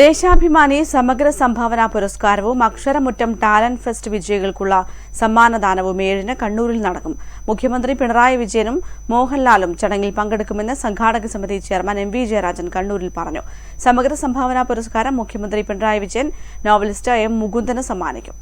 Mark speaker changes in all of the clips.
Speaker 1: ദേശാഭിമാനി സമഗ്ര സംഭാവന പുരസ്കാരവും അക്ഷരമുറ്റം ടാലന്റ് ഫെസ്റ്റ് വിജയികൾക്കുള്ള സമ്മാനദാനവും ഏഴിന് കണ്ണൂരിൽ നടക്കും. മുഖ്യമന്ത്രി പിണറായി വിജയനും മോഹൻലാലും ചടങ്ങിൽ പങ്കെടുക്കുമെന്ന് സംഘാടക സമിതി ചെയർമാൻ എം വി ജയരാജൻ കണ്ണൂരിൽ പറഞ്ഞു. സമഗ്ര സംഭാവന പുരസ്കാരം മുഖ്യമന്ത്രി പിണറായി വിജയൻ നോവലിസ്റ്റ് എം മുകുന്ദന് സമ്മാനിക്കും.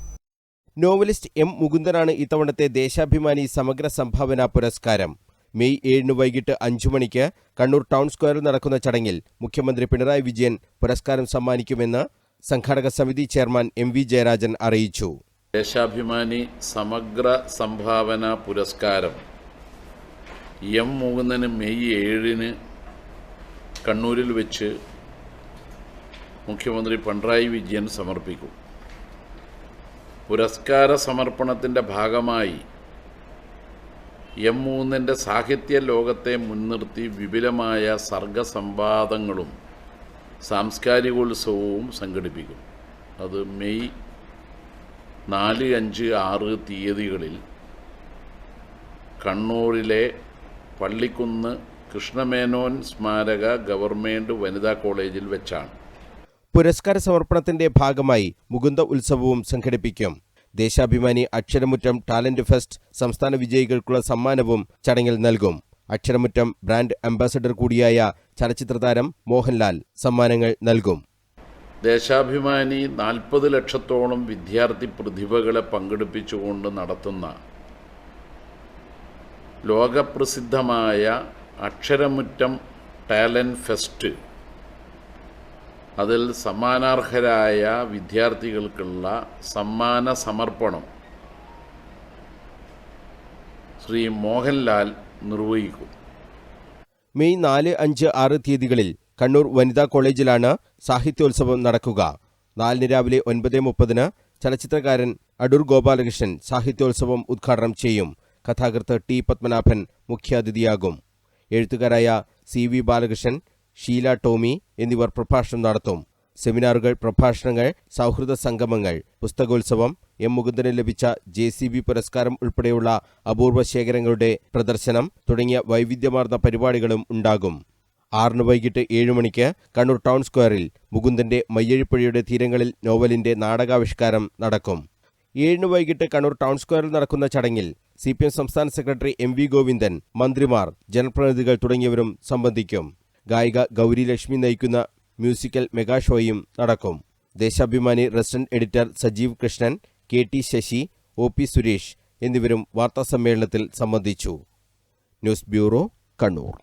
Speaker 2: നോവലിസ്റ്റ് എം മുകുന്ദനാണ് ഇത്തവണത്തെ ദേശാഭിമാനി സമഗ്ര സംഭാവന പുരസ്കാരം. മെയ് ഏഴിന് വൈകിട്ട് അഞ്ചു മണിക്ക് കണ്ണൂർ ടൗൺ സ്ക്വയറിൽ നടക്കുന്ന ചടങ്ങിൽ മുഖ്യമന്ത്രി പിണറായി വിജയൻ പുരസ്കാരം സമ്മാനിക്കുമെന്ന് സംഘാടക സമിതി ചെയർമാൻ എം വി ജയരാജൻ അറിയിച്ചു.
Speaker 3: ദേശാഭിമാനി സമഗ്ര സംഭാവന പുരസ്കാരം എം മുകുന്ദന് മെയ് ഏഴിന് കണ്ണൂരിൽ വെച്ച് മുഖ്യമന്ത്രി പിണറായി വിജയൻ സമർപ്പിക്കും. പുരസ്കാര സമർപ്പണത്തിന്റെ ഭാഗമായി എം മൂന്നിന്റെ സാഹിത്യ ലോകത്തെ മുൻനിർത്തി വിപുലമായ സർഗസംവാദങ്ങളും സാംസ്കാരികോത്സവവും സംഘടിപ്പിക്കും. അത് മെയ് നാല് അഞ്ച് ആറ് തീയതികളിൽ കണ്ണൂരിലെ പള്ളിക്കുന്ന് കൃഷ്ണമേനോൻ സ്മാരക ഗവൺമെന്റ് വനിതാ കോളേജിൽ വെച്ചാണ്.
Speaker 2: പുരസ്കാര സമർപ്പണത്തിന്റെ ഭാഗമായി മുകുന്ദ ഉത്സവവും സംഘടിപ്പിക്കും. ദേശാഭിമാനി അക്ഷരമുറ്റം ടാലന്റ് ഫെസ്റ്റ് സംസ്ഥാന വിജയികൾക്കുള്ള സമ്മാനവും ചടങ്ങിൽ നൽകും. അക്ഷരമുറ്റം ബ്രാൻഡ് അംബാസഡർ കൂടിയായ ചലച്ചിത്ര താരം മോഹൻലാൽ സമ്മാനങ്ങൾ നൽകും.
Speaker 3: ദേശാഭിമാനി നാൽപ്പത് ലക്ഷത്തോളം വിദ്യാർത്ഥി പ്രതിഭകളെ പങ്കെടുപ്പിച്ചുകൊണ്ട് നടത്തുന്ന ലോകപ്രസിദ്ധമായ അക്ഷരമുറ്റം ടാലന്റ് ഫെസ്റ്റ് അതിൽ സമ്മാനാർഹരായ വിദ്യാർത്ഥികൾക്കുള്ള സമ്മാന സമർപ്പണം ശ്രീ മോഹൻലാൽ നിർവഹിക്കും.
Speaker 2: മെയ് നാല് അഞ്ച് ആറ് തീയതികളിൽ കണ്ണൂർ വനിതാ കോളേജിലാണ് സാഹിത്യോത്സവം നടക്കുക. നാലിന് രാവിലെ ഒൻപത് മുപ്പതിന് ചലച്ചിത്രകാരൻ അടൂർ ഗോപാലകൃഷ്ണൻ സാഹിത്യോത്സവം ഉദ്ഘാടനം ചെയ്യും. കഥാകൃത്ത് ടി പത്മനാഭൻ മുഖ്യാതിഥിയാകും. എഴുത്തുകാരായ സി വി ബാലകൃഷ്ണൻ ഷീല ടോമി എന്നിവർ പ്രഭാഷണം നടത്തും. സെമിനാറുകൾ പ്രഭാഷണങ്ങൾ സൗഹൃദ സംഗമങ്ങൾ പുസ്തകോത്സവം എം മുകുന്ദന് ലഭിച്ച ജെ സി ബി പുരസ്കാരം ഉൾപ്പെടെയുള്ള അപൂർവ ശേഖരങ്ങളുടെ പ്രദർശനം തുടങ്ങിയ വൈവിധ്യമാർന്ന പരിപാടികളും ഉണ്ടാകും. ആറിന് വൈകിട്ട് ഏഴു മണിക്ക് കണ്ണൂർ ടൗൺ സ്ക്വയറിൽ മുകുന്ദന്റെ മയ്യഴിപ്പുഴയുടെ തീരങ്ങളിൽ നോവലിന്റെ നാടകാവിഷ്കാരം നടക്കും. ഏഴിന് വൈകിട്ട് കണ്ണൂർ ടൗൺ സ്ക്വയറിൽ നടക്കുന്ന ചടങ്ങിൽ സി സംസ്ഥാന സെക്രട്ടറി എം വി ഗോവിന്ദൻ മന്ത്രിമാർ ജനപ്രതിനിധികൾ തുടങ്ങിയവരും സംബന്ധിക്കും. ഗായിക ഗൗരി ലക്ഷ്മി നയിക്കുന്ന മ്യൂസിക്കൽ മെഗാ ഷോയും നടക്കും. Deshabhimani resident editor Sajeev Krishnan K T Sasi O P Suresh എന്നിവരും വാർത്താസമ്മേളനത്തിൽ സംബന്ധിച്ചു. News bureau Kannur.